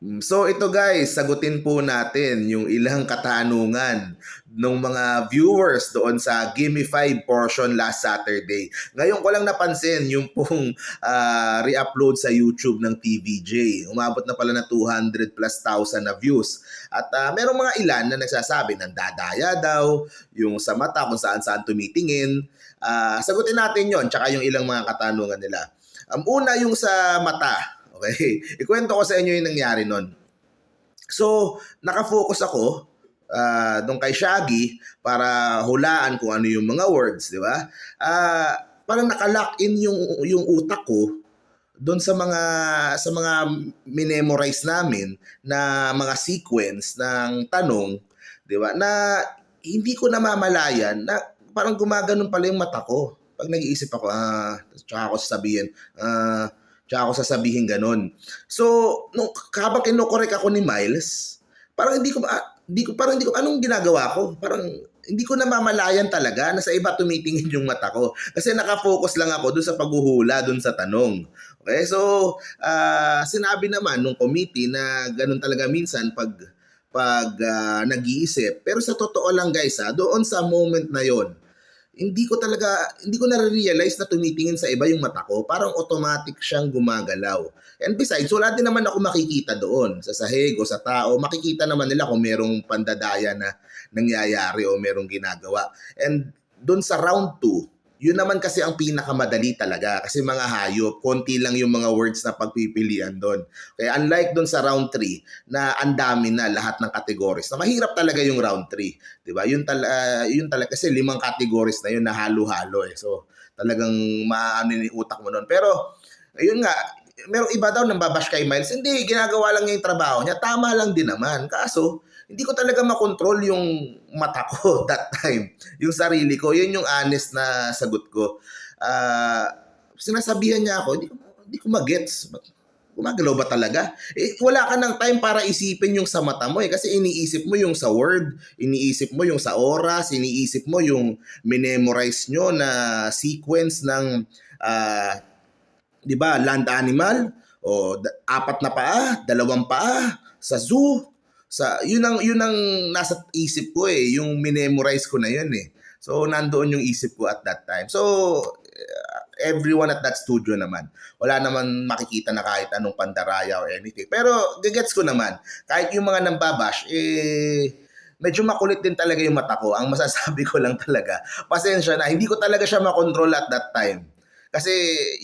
So ito guys, sagutin po natin yung ilang katanungan ng mga viewers doon sa Gimme 5 portion last Saturday. Ngayon ko lang napansin yung pong ah, re-upload sa YouTube ng TVJ. Umabot na pala na 200 plus thousand na views. At ah, merong mga ilan na nagsasabi ng dadaya daw, yung sa mata kung saan saan tumitingin. Ah, sagutin natin yon tsaka yung ilang mga katanungan nila. Um, una yung sa mata. Okay, ikwento ko sa inyo yung nangyari nun. So, nakafocus ako ah doon kay Shaggy para hulaan kung ano yung mga words, di ba? Ah, parang nakalock in yung yung utak ko doon sa mga sa mga minemorize namin na mga sequence ng tanong, di ba? Na hindi ko namamalayan na parang gumaganon pala yung mata ko. Pag nag-iisip ako, ah, tsaka ako sasabihin, ah, tsaka ako sasabihin ganun. So, nung habang kinokorek ako ni Miles, parang hindi ko, ah, hindi ko, parang hindi ko, anong ginagawa ko? Parang hindi ko namamalayan talaga na sa iba tumitingin yung mata ko. Kasi nakafocus lang ako dun sa paghuhula dun sa tanong. Okay, so ah, sinabi naman nung committee na ganun talaga minsan pag pag ah, nag-iisip. Pero sa totoo lang guys, ha, doon sa moment na yon, hindi ko talaga, hindi ko na-realize na tumitingin sa iba yung mata ko. Parang automatic siyang gumagalaw. And besides, wala din naman ako makikita doon sa sahig o sa tao. Makikita naman nila kung merong pandadaya na nangyayari o merong ginagawa. And doon sa round 2, yun naman kasi ang pinakamadali talaga. Kasi mga hayop, konti lang yung mga words na pagpipilian doon. Kaya unlike doon sa round 3, na ang dami na lahat ng categories. Na mahirap talaga yung round 3. 'di ba? Yun tal ah, yun talaga kasi limang categories na yun na halo-halo eh. So talagang maano yung utak mo noon. Pero ayun nga, merong iba daw nang babash kay Miles. Hindi, ginagawa lang niya yung trabaho niya. Tama lang din naman. Kaso, hindi ko talaga makontrol yung mata ko that time. Yung sarili ko. Yun yung honest na sagot ko. Ah, sinasabihan niya ako, hindi ko, hindi ko magets. Gumagalaw ba talaga? Eh, wala ka ng time para isipin yung sa mata mo eh. Kasi iniisip mo yung sa word, iniisip mo yung sa oras, iniisip mo yung minemorize nyo na sequence ng, ah, di ba, land animal, o apat na paa, dalawang paa, sa zoo, sa yun ang yun ang nasa isip ko eh, yung minemorize ko na yun eh. So nandoon yung isip ko at that time. So uh, everyone at that studio naman. Wala naman makikita na kahit anong pandaraya or anything. Pero gagets ko naman, kahit yung mga nambabash, eh, medyo makulit din talaga yung mata ko. Ang masasabi ko lang talaga, pasensya na, hindi ko talaga siya makontrol at that time. Kasi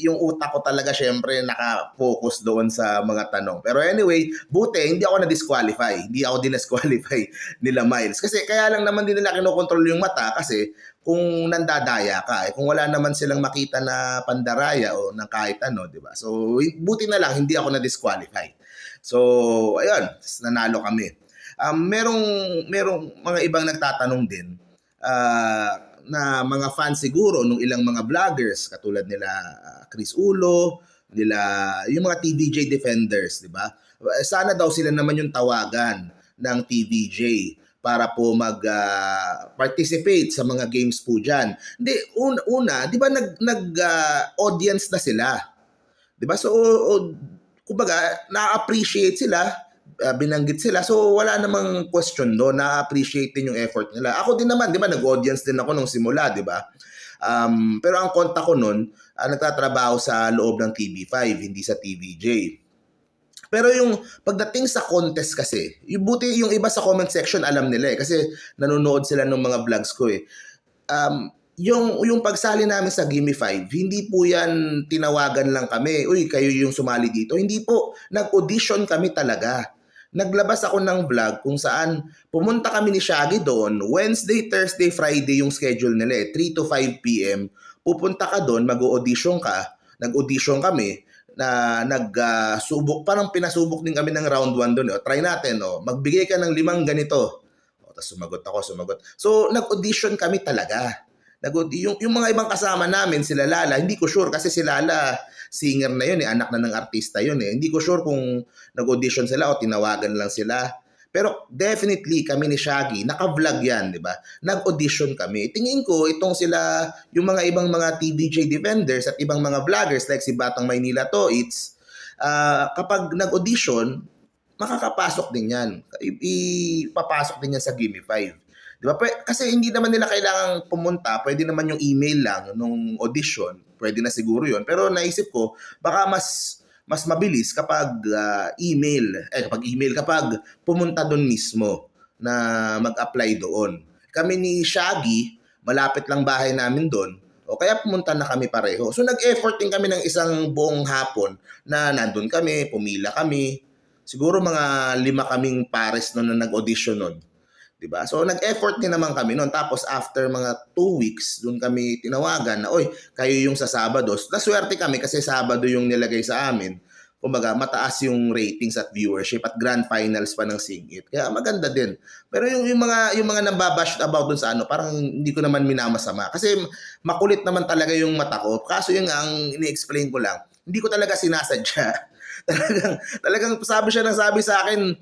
yung utak ko talaga syempre naka-focus doon sa mga tanong. Pero anyway, buti hindi ako na-disqualify. Hindi ako din-disqualify nila Miles. Kasi kaya lang naman din nila kinokontrol yung mata kasi kung nandadaya ka, eh, kung wala naman silang makita na pandaraya o ng kahit ano, di ba? So, buti na lang, hindi ako na-disqualify. So, ayun, nanalo kami. Um, merong, merong mga ibang nagtatanong din ah, na mga fans siguro nung ilang mga vloggers katulad nila ah, Chris Ulo, nila yung mga TVJ defenders, di ba? Sana daw sila naman yung tawagan ng TVJ para po mag ah, participate sa mga games po diyan. Hindi una, una 'di ba nag nag ah, audience na sila. 'Di ba? So o, kumbaga na-appreciate sila uh, binanggit sila. So wala namang question do na-appreciate din yung effort nila. Ako din naman, 'di ba, nag-audience din ako nung simula, 'di ba? Um, pero ang konta ko noon, uh, nagtatrabaho sa loob ng TV5, hindi sa TVJ. Pero yung pagdating sa contest kasi, yung buti yung iba sa comment section alam nila eh kasi nanonood sila ng mga vlogs ko eh. Um, yung yung pagsali namin sa Gimme 5, hindi po yan tinawagan lang kami, uy, kayo yung sumali dito. Hindi po, nag-audition kami talaga. Naglabas ako ng vlog kung saan pumunta kami ni Shaggy doon, Wednesday, Thursday, Friday yung schedule nila eh, 3 to 5 p.m. Pupunta ka doon, mag-audition ka, nag-audition kami, na nag-subok, parang pinasubok din kami ng round 1 doon. O, try natin, o, magbigay ka ng limang ganito. O, tapos sumagot ako, sumagot. So, nag-audition kami talaga. Nag yung, yung mga ibang kasama namin, sila Lala, hindi ko sure kasi si Lala, singer na yun eh, anak na ng artista yun eh. Hindi ko sure kung nag-audition sila o tinawagan lang sila. Pero definitely kami ni Shaggy, naka-vlog yan, di ba? Nag-audition kami. Tingin ko itong sila, yung mga ibang mga TVJ defenders at ibang mga vloggers like si Batang Maynila to, it's uh, kapag nag-audition, makakapasok din yan. Ipapasok din yan sa Gimme 5. Di ba? Pwe- Kasi hindi naman nila kailangang pumunta. Pwede naman yung email lang nung audition. Pwede na siguro yun. Pero naisip ko, baka mas mas mabilis kapag ah, email. Eh, kapag email, kapag pumunta doon mismo na mag-apply doon. Kami ni Shaggy, malapit lang bahay namin doon. O kaya pumunta na kami pareho. So nag-effort din kami ng isang buong hapon na nandun kami, pumila kami. Siguro mga lima kaming pares noon na nag-audition noon. 'Di ba? So nag-effort din naman kami noon. Tapos after mga two weeks, doon kami tinawagan na, oy, kayo yung sa Sabado. Naswerte kami kasi Sabado yung nilagay sa amin. Kumbaga, mataas yung ratings at viewership at grand finals pa ng Singit. Kaya maganda din. Pero yung, yung mga yung mga nambabash about dun sa ano, parang hindi ko naman minamasama. Kasi makulit naman talaga yung mata ko. Kaso yung ang ini-explain ko lang, hindi ko talaga sinasadya. talagang, talagang sabi siya ng sabi sa akin,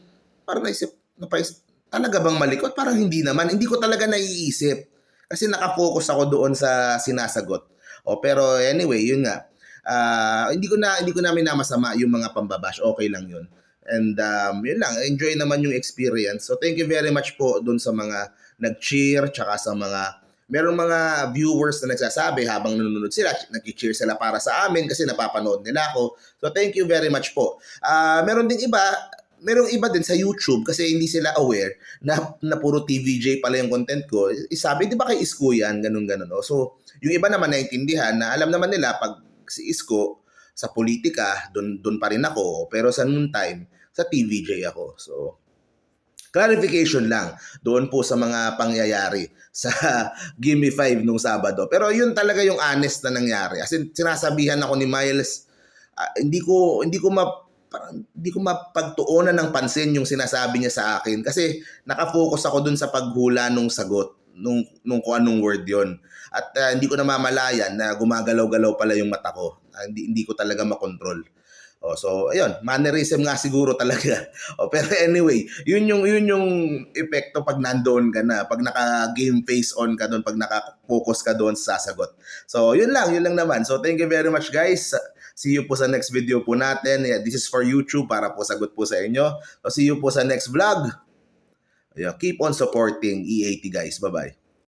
parang naisip, napaisip, talaga bang malikot? Parang hindi naman. Hindi ko talaga naiisip. Kasi nakafocus ako doon sa sinasagot. O pero anyway, yun nga. Ah, hindi ko na hindi ko namin namasama yung mga pambabash. Okay lang yun. And um, yun lang, enjoy naman yung experience. So thank you very much po doon sa mga nag-cheer tsaka sa mga merong mga viewers na nagsasabi habang nanonood sila, nag-cheer sila para sa amin kasi napapanood nila ako. So thank you very much po. Ah, meron ding iba, merong iba din sa YouTube kasi hindi sila aware na, na puro TVJ pala yung content ko. Isabi, di ba kay Isko yan, ganun ganun. No? So, yung iba naman naintindihan na alam naman nila pag si Isko sa politika, doon doon pa rin ako. Pero sa noon time, sa TVJ ako. So, clarification lang doon po sa mga pangyayari sa Gimme 5 nung Sabado. Pero yun talaga yung honest na nangyari. As in, sinasabihan ako ni Miles, ah, hindi ko hindi ko ma parang hindi ko mapagtuunan ng pansin yung sinasabi niya sa akin kasi nakafocus ako dun sa paghula nung sagot nung nung kung anong word yon at ah, hindi ko namamalayan na gumagalaw-galaw pala yung mata ko Ah, hindi hindi ko talaga makontrol Oh, so ayun, mannerism nga siguro talaga. Oh, pero anyway, yun yung yun yung epekto pag nandoon ka na, pag naka-game face on ka doon, pag naka-focus ka doon sa sasagot. So, yun lang, yun lang naman. So, thank you very much guys. See you po sa next video po natin. This is for YouTube para po sagot po sa inyo. So, see you po sa next vlog. Yeah, keep on supporting EAT guys. Bye-bye.